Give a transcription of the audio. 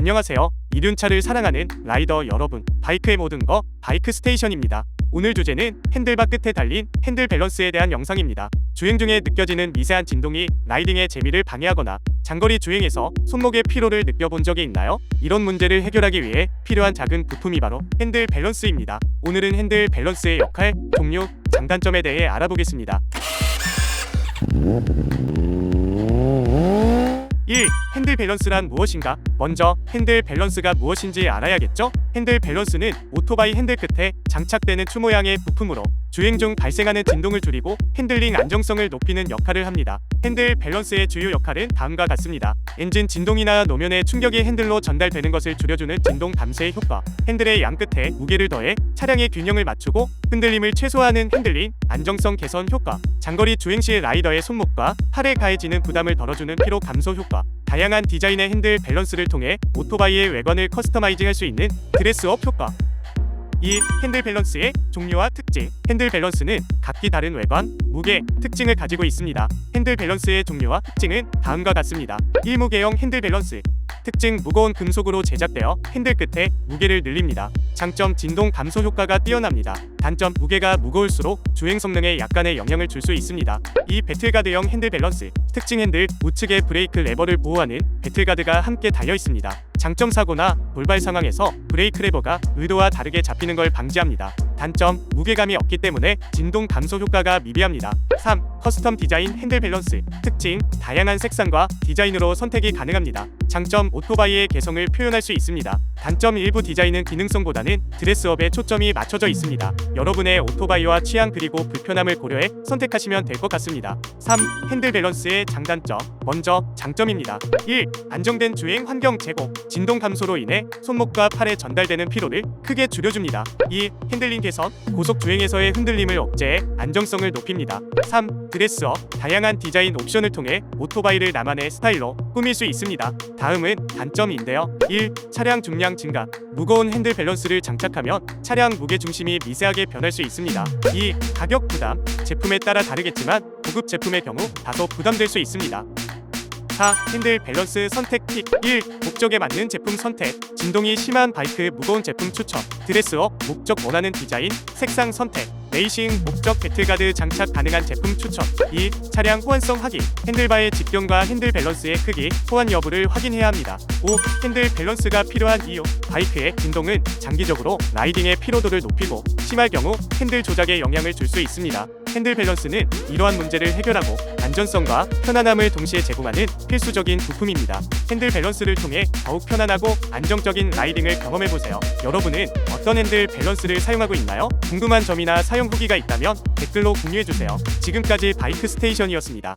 안녕하세요. 이륜차를 사랑하는 라이더 여러분. 바이크의 모든 거 바이크 스테이션입니다. 오늘 주제는 핸들바 끝에 달린 핸들 밸런스에 대한 영상입니다. 주행 중에 느껴지는 미세한 진동이 라이딩의 재미를 방해하거나 장거리 주행에서 손목의 피로를 느껴본 적이 있나요? 이런 문제를 해결하기 위해 필요한 작은 부품이 바로 핸들 밸런스입니다. 오늘은 핸들 밸런스의 역할, 종류, 장단점에 대해 알아보겠습니다. 1. 핸들 밸런스란 무엇인가? 먼저 핸들 밸런스가 무엇인지 알아야겠죠? 핸들 밸런스는 오토바이 핸들 끝에 장착되는 추 모양의 부품으로 주행 중 발생하는 진동을 줄이고 핸들링 안정성을 높이는 역할을 합니다. 핸들 밸런스의 주요 역할은 다음과 같습니다. 엔진 진동이나 노면의 충격이 핸들로 전달되는 것을 줄여주는 진동 감쇄 효과, 핸들의 양 끝에 무게를 더해 차량의 균형을 맞추고 흔들림을 최소화하는 핸들링 안정성 개선 효과, 장거리 주행 시 라이더의 손목과 팔에 가해지는 부담을 덜어주는 피로 감소 효과, 다양한 디자인의 핸들 밸런스를 통해 오토바이의 외관을 커스터마이징할 수 있는 드레스업 효과. 2. 핸들 밸런스의 종류와 특징. 핸들 밸런스는 각기 다른 외관, 무게, 특징을 가지고 있습니다. 핸들 밸런스의 종류와 특징은 다음과 같습니다. 1. 무게형 핸들 밸런스. 특징 무거운 금속으로 제작되어 핸들 끝에 무게를 늘립니다. 장점 진동 감소 효과가 뛰어납니다. 단점 무게가 무거울수록 주행 성능에 약간의 영향을 줄 수 있습니다. 이 배틀가드형 핸들 밸런스 특징 핸들 우측의 브레이크 레버를 보호하는 배틀가드가 함께 달려 있습니다. 장점 사고나 돌발 상황에서 브레이크 레버가 의도와 다르게 잡히는 걸 방지합니다. 단점 무게감이 없기 때문에 진동 감소 효과가 미비합니다. 3. 커스텀 디자인 핸들 밸런스 특징 다양한 색상과 디자인으로 선택이 가능합니다. 장점 오토바이의 개성을 표현할 수 있습니다. 단점 일부 디자인은 기능성보다는 드레스업에 초점이 맞춰져 있습니다. 여러분의 오토바이와 취향 그리고 불편함을 고려해 선택하시면 될 것 같습니다. 3. 핸들 밸런스의 장단점 먼저 장점입니다. 1. 안정된 주행 환경 제공 진동 감소로 인해 손목과 팔에 전달되는 피로를 크게 줄여줍니다. 2. 핸들링 개선 고속 주행에서의 흔들림을 억제해 안정성을 높입니다. 3. 드레스업 다양한 디자인 옵션을 통해 오토바이를 나만의 스타일로 꾸밀 수 있습니다. 다음은 단점인데요. 1. 차량 중량 증가 무거운 핸들 밸런스를 장착하면 차량 무게 중심이 미세하게 변할 수 있습니다. 2. 가격 부담 제품에 따라 다르겠지만 고급 제품의 경우 다소 부담될 수 있습니다. 4. 핸들 밸런스 선택 팁 1. 목적에 맞는 제품 선택 진동이 심한 바이크 무거운 제품 추천 드레스업 목적 원하는 디자인 색상 선택 레이싱 목적 배틀가드 장착 가능한 제품 추천 2. 차량 호환성 확인 핸들바의 직경과 핸들 밸런스의 크기 호환 여부를 확인해야 합니다 5. 핸들 밸런스가 필요한 이유 바이크의 진동은 장기적으로 라이딩의 피로도를 높이고 심할 경우 핸들 조작에 영향을 줄 수 있습니다 핸들 밸런스는 이러한 문제를 해결하고 안전성과 편안함을 동시에 제공하는 필수적인 부품입니다. 핸들 밸런스를 통해 더욱 편안하고 안정적인 라이딩을 경험해보세요. 여러분은 어떤 핸들 밸런스를 사용하고 있나요? 궁금한 점이나 사용 후기가 있다면 댓글로 공유해주세요. 지금까지 바이크 스테이션이었습니다.